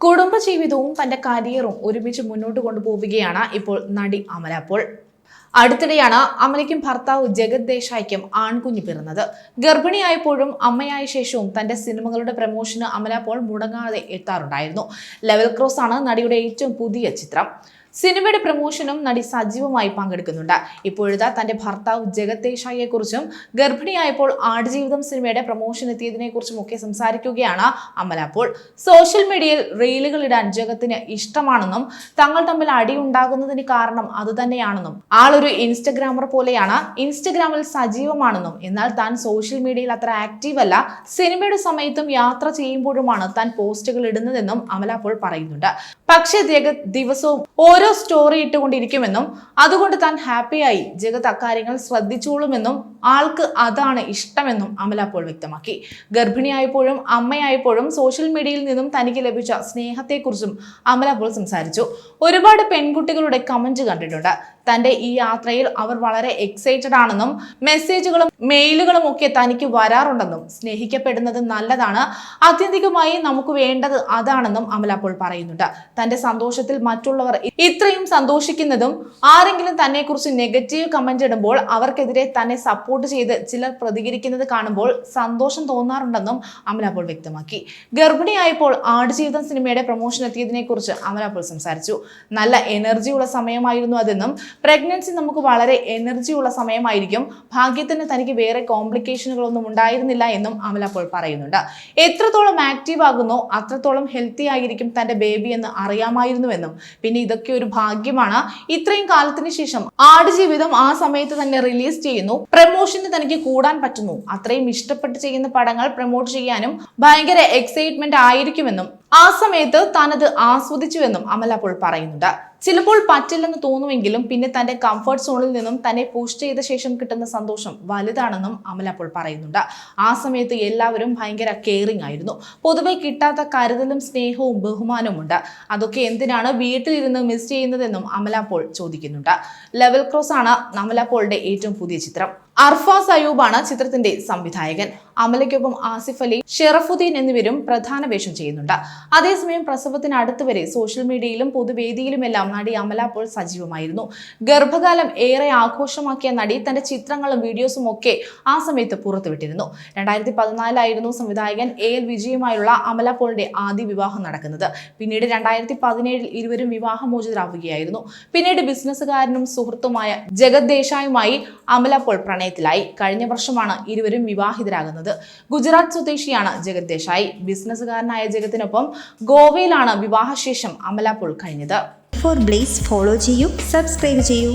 കുടുംബജീവിതവും തന്റെ കരിയറും ഒരുമിച്ച് മുന്നോട്ട് കൊണ്ടുപോവുകയാണ് ഇപ്പോൾ നടി അമല. അപ്പോൾ അടുത്തിടെയാണ് അമലയ്ക്കും ഭർത്താവ് ജഗത് ദേശായിക്കും ആൺകുഞ്ഞ് പിറന്നത്. ഗർഭിണിയായപ്പോഴും അമ്മയായ ശേഷവും തന്റെ സിനിമകളുടെ പ്രമോഷന് അമല പോൾ മുടങ്ങാതെ എത്താറുണ്ടായിരുന്നു. ലെവൽ ക്രോസ് ആണ് നടിയുടെ ഏറ്റവും പുതിയ ചിത്രം. സിനിമയുടെ പ്രമോഷനും നടി സജീവമായി പങ്കെടുക്കുന്നുണ്ട്. ഇപ്പോഴത്തെ തന്റെ ഭർത്താവ് ജഗത്തേഷായിയെ കുറിച്ചും ഗർഭിണിയായപ്പോൾ ആടുജീവിതം സിനിമയുടെ പ്രമോഷൻ എത്തിയതിനെ കുറിച്ചും ഒക്കെ സംസാരിക്കുകയാണ് അമല. അപ്പോൾ സോഷ്യൽ മീഡിയയിൽ റീലുകൾ ഇടാൻ ജഗത്തിന് ഇഷ്ടമാണെന്നും തങ്ങൾ തമ്മിൽ അടി ഉണ്ടാകുന്നതിന് കാരണം അത് തന്നെയാണെന്നും ആളൊരു ഇൻസ്റ്റഗ്രാമർ പോലെയാണ് ഇൻസ്റ്റഗ്രാമിൽ സജീവമാണെന്നും എന്നാൽ താൻ സോഷ്യൽ മീഡിയയിൽ അത്ര ആക്റ്റീവ് അല്ല. സിനിമയുടെ സമയത്തും യാത്ര ചെയ്യുമ്പോഴുമാണ് താൻ പോസ്റ്റുകൾ ഇടുന്നതെന്നും അമല അപ്പോൾ പറയുന്നുണ്ട്. പക്ഷേ ജഗത് ദിവസവും ഓരോ സ്റ്റോറി ഇട്ടുകൊണ്ടിരിക്കുമെന്നും അതുകൊണ്ട് താൻ ഹാപ്പിയായി ജഗത് അക്കാര്യങ്ങൾ ശ്രദ്ധിച്ചോളുമെന്നും ആൾക്ക് അതാണ് ഇഷ്ടമെന്നും അമല അപ്പോൾ വ്യക്തമാക്കി. ഗർഭിണിയായപ്പോഴും അമ്മയായപ്പോഴും സോഷ്യൽ മീഡിയയിൽ നിന്നും തനിക്ക് ലഭിച്ച സ്നേഹത്തെക്കുറിച്ചും അമല അപ്പോൾ സംസാരിച്ചു. ഒരുപാട് പെൺകുട്ടികളുടെ കമന്റ് കണ്ടിട്ടുണ്ട്. തന്റെ ഈ യാത്രയിൽ അവർ വളരെ എക്സൈറ്റഡ് ആണെന്നും മെസ്സേജുകളും മെയിലുകളും ഒക്കെ തനിക്ക് വരാറുണ്ടെന്നും സ്നേഹിക്കപ്പെടുന്നത് നല്ലതാണ്. ആത്യന്തികമായി നമുക്ക് വേണ്ടത് അതാണെന്നും അമല അപ്പോൾ പറയുന്നുണ്ട്. തന്റെ സന്തോഷത്തിൽ മറ്റുള്ളവർ ഇത്രയും സന്തോഷിക്കുന്നതും ആരെങ്കിലും തന്നെ കുറിച്ച് നെഗറ്റീവ് കമന്റ് ഇടുമ്പോൾ അവർക്കെതിരെ തന്നെ സപ്പോർട്ട് ചെയ്ത് ചിലർ പ്രതികരിക്കുന്നത് കാണുമ്പോൾ സന്തോഷം തോന്നാറുണ്ടെന്നും അമല അപ്പോൾ വ്യക്തമാക്കി. ഗർഭിണിയായപ്പോൾ ആടുജീവിതം സിനിമയുടെ പ്രൊമോഷൻ എത്തിയതിനെ കുറിച്ച് അമല അപ്പോൾ സംസാരിച്ചു. നല്ല എനർജിയുള്ള സമയമായിരുന്നു അതെന്നും പ്രഗ്നൻസി നമുക്ക് വളരെ എനർജി ഉള്ള സമയമായിരിക്കും. ഭാഗ്യത്തിന് തനിക്ക് വേറെ കോംപ്ലിക്കേഷനുകളൊന്നും ഉണ്ടായിരുന്നില്ല എന്നും അമല അപ്പോൾ പറയുന്നുണ്ട്. എത്രത്തോളം ആക്റ്റീവ് ആകുന്നോ അത്രത്തോളം ഹെൽത്തി ആയിരിക്കും തന്റെ ബേബി എന്ന് അറിയാമായിരുന്നുവെന്നും പിന്നെ ഇതൊക്കെ ഒരു ഭാഗ്യമാണ്. ഇത്രയും കാലത്തിന് ശേഷം ആടുജീവിതം ആ സമയത്ത് തന്നെ റിലീസ് ചെയ്യുന്നു. പ്രമോഷന് തനിക്ക് കൂടാൻ പറ്റുന്നു. അത്രയും ഇഷ്ടപ്പെട്ട് ചെയ്യുന്ന പടങ്ങൾ പ്രൊമോട്ട് ചെയ്യാനും ഭയങ്കര എക്സൈറ്റ്മെന്റ് ആയിരിക്കുമെന്നും ആ സമയത്ത് താനത് ആസ്വദിച്ചുവെന്നും അമല അപ്പോൾ പറയുന്നുണ്ട്. ചിലപ്പോൾ പറ്റില്ലെന്ന് തോന്നുമെങ്കിലും പിന്നെ തന്റെ കംഫർട്ട് സോണിൽ നിന്നും തന്നെ പുഷ് ചെയ്ത ശേഷം കിട്ടുന്ന സന്തോഷം വലുതാണെന്നും അമല അപ്പോൾ പറയുന്നുണ്ട്. ആ സമയത്ത് എല്ലാവരും ഭയങ്കര കെയറിംഗ് ആയിരുന്നു. പൊതുവെ കിട്ടാത്ത കരുതലും സ്നേഹവും ബഹുമാനവും ഉണ്ട്. അതൊക്കെ എന്തിനാണ് വീട്ടിലിരുന്ന് മിസ് ചെയ്യുന്നതെന്നും അമല അപ്പോൾ ചോദിക്കുന്നുണ്ട്. ലെവൽ ക്രോസ് ആണ് അമല പോളിന്റെ ഏറ്റവും പുതിയ ചിത്രം. അർഫാസ് സയൂബാണ് ചിത്രത്തിന്റെ സംവിധായകൻ. അമലയ്ക്കൊപ്പം ആസിഫ് അലി ഷെറഫുദ്ദീൻ എന്നിവരും പ്രധാന വേഷം ചെയ്യുന്നുണ്ട്. അതേസമയം പ്രസവത്തിന് അടുത്തുവരെ സോഷ്യൽ മീഡിയയിലും പൊതുവേദിയിലുമെല്ലാം നടി അമല പോൾ സജീവമായിരുന്നു. ഗർഭകാലം ഏറെ ആഘോഷമാക്കിയ നടി തന്റെ ചിത്രങ്ങളും വീഡിയോസും ഒക്കെ ആ സമയത്ത് പുറത്തുവിട്ടിരുന്നു. രണ്ടായിരത്തി പതിനാലിലായിരുന്നു സംവിധായകൻ എ എൽ വിജയുമായുള്ള അമല പോളിന്റെ ആദ്യ വിവാഹം നടക്കുന്നത്. പിന്നീട് രണ്ടായിരത്തി പതിനേഴിൽ ഇരുവരും വിവാഹമോചിതരാവുകയായിരുന്നു. പിന്നീട് ബിസിനസ്സുകാരനും സുഹൃത്തുമായ ജഗത് ദേശായുമായി അമല പോൾ പ്രണയത്തിലായി. കഴിഞ്ഞ വർഷമാണ് ഇരുവരും വിവാഹിതരാകുന്നത്. ഗുജറാത്ത് സ്വദേശിയാണ് ജഗത് ദേശായി. ബിസിനസ്സുകാരനായ ജഗത്തിനൊപ്പം ഗോവയിലാണ് വിവാഹശേഷം അമലാപ്പോൾ പോൾ കഴിഞ്ഞത്. ഫോർ ബ്ലേസ് ഫോളോ ചെയ്യൂ സബ്സ്ക്രൈബ് ചെയ്യൂ.